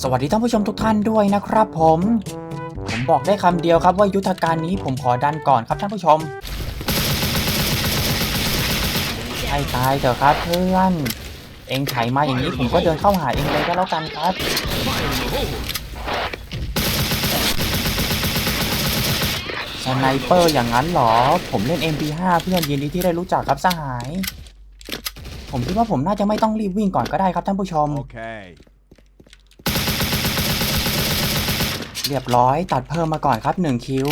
สวัสดีท่านผู้ชมทุกท่านด้วยนะครับผม ผมบอกได้คำเดียวครับว่ายุทธการนี้ผมขอดันก่อนครับท่านผู้ชมให้ตายเถอะครับเพื่อน เองไถมาอย่างนี้ผมก็เดินเข้าหาเองเลยก็แล้วกันครับสไนเปอร์อย่างนั้นเหรอ ผมเล่น MP5 เพื่อนยินดีที่ได้รู้จักครับสหาย ผมคิดว่าผมน่าจะไม่ต้องรีบวิ่งก่อนก็ได้ครับท่านผู้ชม Okay. เรียบร้อยตัดเพิ่มมาก่อนครับ 1 คิว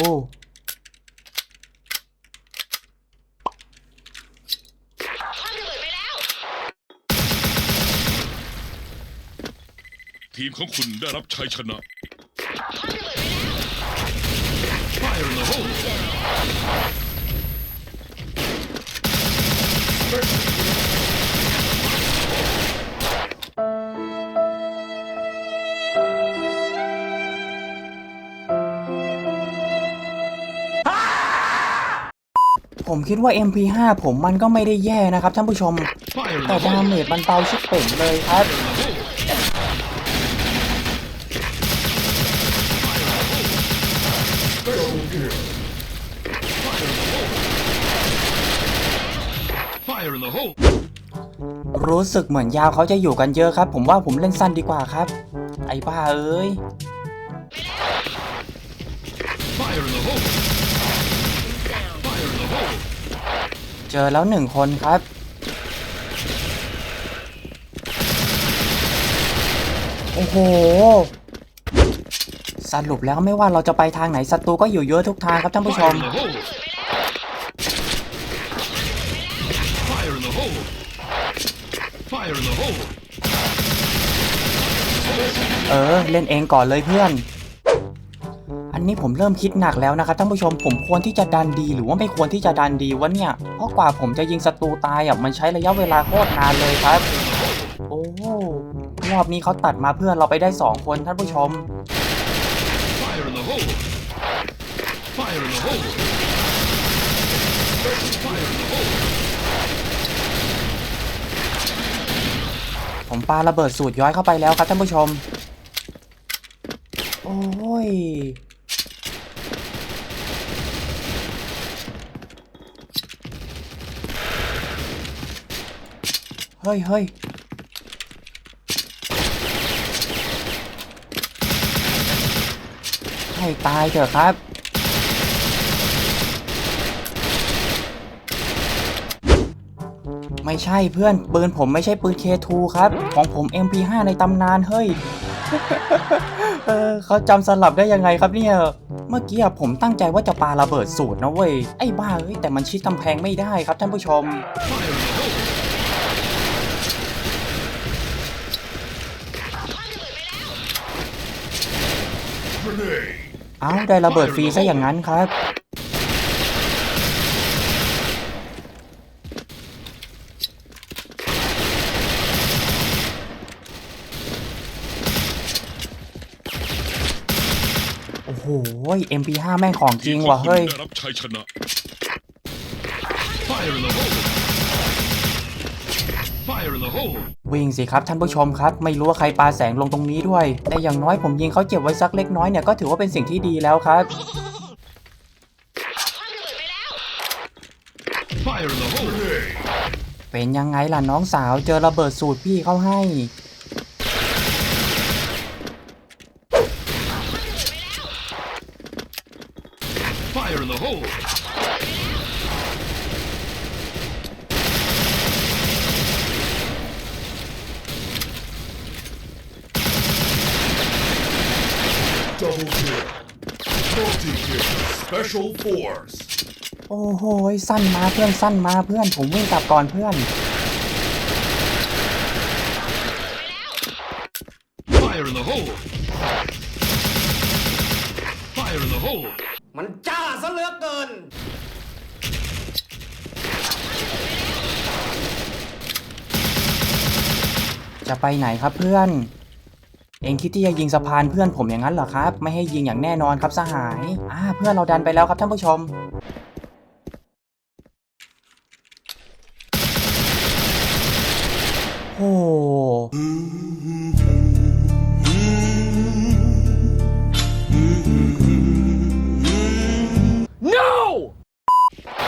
ทีมของคุณได้รับชัยชนะ ผมคิดว่า MP5 ผมมันก็ไม่ได้แย่นะครับท่านผู้ชม แต่ดาเมจมันเบาชิบเป่งเลยครับ รู้สึกเหมือนยาวเขาจะอยู่กันเยอะครับ ผมว่าผมเล่นสั้นดีกว่าครับ ไอ้บ้าเอ้ย Fire in the hole จอแล้วหนึ่งคนครับ โอ้โห สรุปแล้วไม่ว่าเราจะไปทางไหนศัตรูก็อยู่เยอะทุกทางครับท่านผู้ชม Fire in the hole Fire in the hole Fire in the hole เออ เล่นเองก่อนเลยเพื่อน อันนี้ผมเริ่มคิดหนักแล้วนะครับท่านผู้ชมผมควรที่จะดันดีหรือว่าไม่ควรที่จะดันดีวะเนี่ยเพราะกว่าผมจะยิงศัตรูตายอะมันใช้ระยะเวลาโคตรนานเลยครับ โอ้รอบนี้เขาตัดมาเพื่อเราไปได้สองคนท่านผู้ชม ผมปาระเบิดสูตรย้อยเข้าไปแล้วครับท่านผู้ชม โอ้ย ฮ้ยเฮ้ยให้ตายเถอะครับ ไม่ใช่เพื่อน ปืนผมไม่ใช่ปืน K2 ครับ ของผม MP5 ในตำนานเฮ้ยเออเขาจำสลับได้ยังไงครับเนี่ย เมื่อกี้ผมตั้งใจว่าจะปาระเบิดสูตรนะเว้ย ไอ้บ้าเอ้ยแต่มันชิดกำแพงไม่ได้ครับท่านผู้ชม เอ้าได้ระเบิดฟรีซะอย่างนั้นครับ โอ้โห MP5 แม่งของจริงว่ะเฮ้ย ได้รับชัยชนะ Fire in the hole Fire in the hole วิ่งสิครับท่านผู้ชมครับ ไม่รู้ว่าใครปาแสงลงตรงนี้ด้วย แต่อย่างน้อยผมยิงเขาเจ็บไว้สักเล็กน้อยเนี่ยก็ถือว่าเป็นสิ่งที่ดีแล้วครับ Fire in the hole เป็นยังไงล่ะน้องสาวเจอระเบิดสูตรพี่เขาให้ Fire in the hole โอ้โหสั้นมาเพื่อนสั้นมาเพื่อน ผมวิ่งกลับก่อนเพื่อน Fire in the hole Fire in the hole มันจ้าซะเหลือเกิน จะไปไหนครับเพื่อน เองคิดที่จะยิงสะพานเพื่อนผมอย่างนั้นเหรอครับ ไม่ให้ยิงอย่างแน่นอนครับสหายอ่าเพื่อนเราดันไปแล้วครับท่านผู้ชมโอ้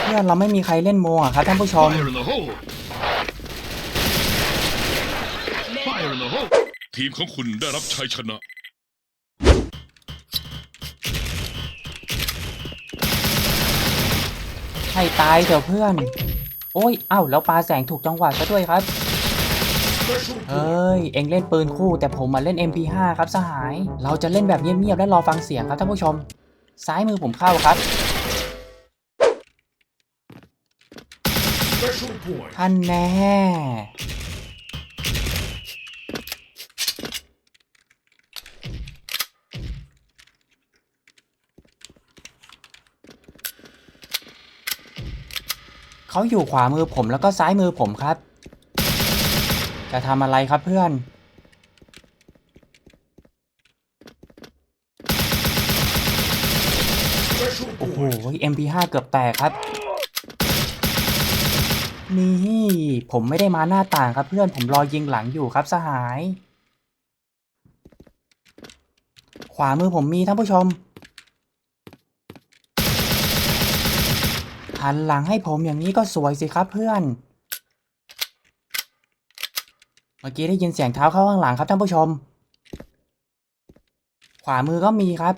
เพื่อนเราไม่มีใครเล่นโมอะครับท่านผู้ชม ทีมของคุณได้รับชัยชนะให้ตายเถอะเพื่อน โอ้ยเอ้าแล้วปลาแสงถูกจังหวะซะด้วยครับ เฮ้ย เอ็งเล่นปืนคู่ แต่ผมมาเล่น MP5 ครับสหาย เราจะเล่นแบบเงียบๆและรอฟังเสียงครับท่านผู้ชม ซ้ายมือผมเข้าครับ ท่านแน่ เขาอยู่ขวามือผมแล้วก็ซ้ายมือผมครับ จะทำอะไรครับเพื่อน โอ้โห MP5 เกือบแตกครับ นี่ ผมไม่ได้มาหน้าต่างครับเพื่อน ผมรอยิงหลังอยู่ครับสหาย ขวามือผมมีท่านผู้ชม หันหลังให้ผมอย่างนี้ก็สวยสิครับเพื่อน เมื่อกี้ได้ยินเสียงเท้าเข้าข้างหลังครับท่านผู้ชม ขวามือก็มีครับ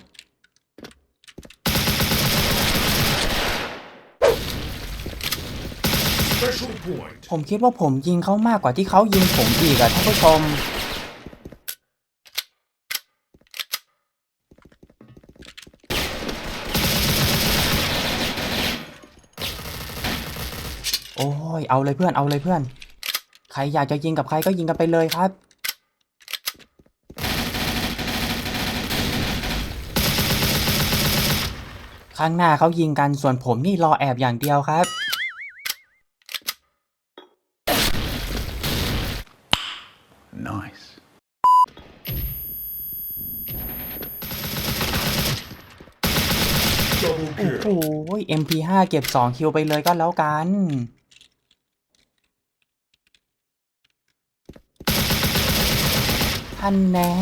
Special point! ผมคิดว่าผมยิงเขามากกว่าที่เขายิงผมอีกอะท่านผู้ชม โอ้ยเอาเลยเพื่อนเอาเลยเพื่อน ใครอยากจะยิงกับใครก็ยิงกันไปเลยครับ ข้างหน้าเขายิงกันส่วนผมนี่รอแอบอย่างเดียวครับ Nice. โอ้โห MP5 เก็บ 2 คิวไปเลยก็แล้วกัน ท่านแน่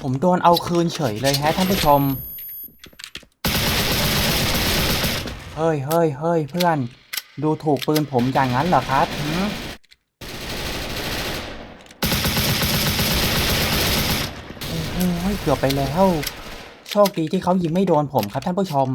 ผมโดนเอาคืนเฉยเลยแฮะท่านผู้ชม เฮ้ยเฮ้ยเฮ้ยเพื่อน ดูถูกปืนผมอย่างนั้นเหรอครับหืมโอ้ยเกือบไปแล้ว โชคดีที่เขายิงไม่โดนผมครับท่านผู้ชม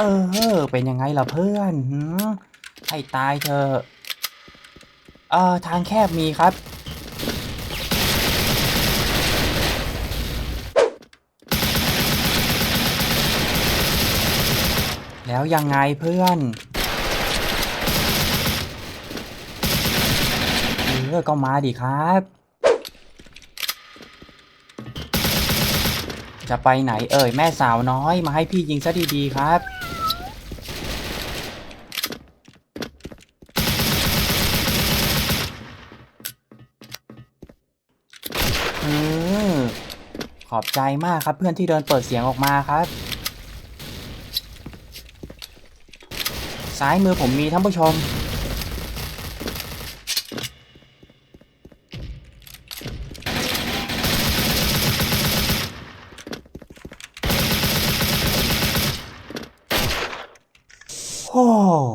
ออเออ เป็นยังไงล่ะเพื่อนให้ตายเถอเอ่อทางแคบมีครับ แล้วยังไงเพื่อนเออก็มาดิครับ จะไปไหนเอ่ยแม่สาวน้อยมาให้พี่ยิงซะดีๆครับเออขอบใจมากครับเพื่อนที่เดินเปิดเสียงออกมาครับ ซ้ายมือผมมีท่านผู้ชม โอ้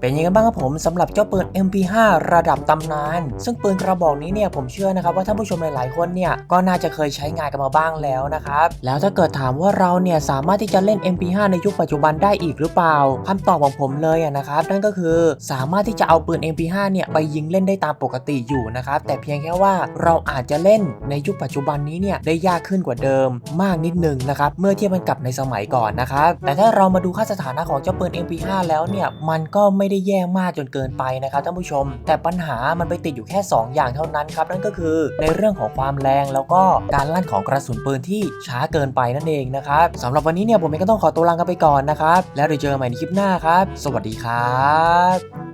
เป็นยังไงบ้างครับผมสำหรับเจ้าปืน MP5 ระดับตำนาน ซึ่งปืนกระบอกนี้เนี่ยผมเชื่อนะครับว่าท่านผู้ชมหลายๆคนเนี่ยก็น่าจะเคยใช้งานกันมาบ้างแล้วนะครับแล้วถ้าเกิดถามว่าเราเนี่ยสามารถที่จะเล่น MP5 ในยุคปัจจุบันได้อีกหรือเปล่าคำตอบของผมเลยอะนะครับนั่นก็คือสามารถที่จะเอาปืน MP5 เนี่ยไปยิงเล่นได้ตามปกติอยู่นะครับแต่เพียงแค่ว่าเราอาจจะเล่นในยุคปัจจุบันนี้เนี่ยได้ยากขึ้นกว่าเดิม มากนิดนึงนะครับเมื่อเทียบกันกับในสมัยก่อนนะครับแต่ถ้าเรามาดูค่าสถานะของเจ้าปืน MP5 แล้วเนี่ยมันก็ไม่ได้แย่มากจนเกินไปนะครับท่านผู้ชม แต่ปัญหามันไปติดอยู่แค่ 2 อย่างเท่านั้นครับนั่นก็คือในเรื่องของความแรงแล้วก็การลั่นของกระสุนปืนที่ช้าเกินไปนั่นเองนะครับสำหรับวันนี้เนี่ยผมเองก็ต้องขอตัวลากันไปก่อนนะครับแล้วเดี๋ยวเจอกันใหม่ในคลิปหน้าครับ สวัสดีครับ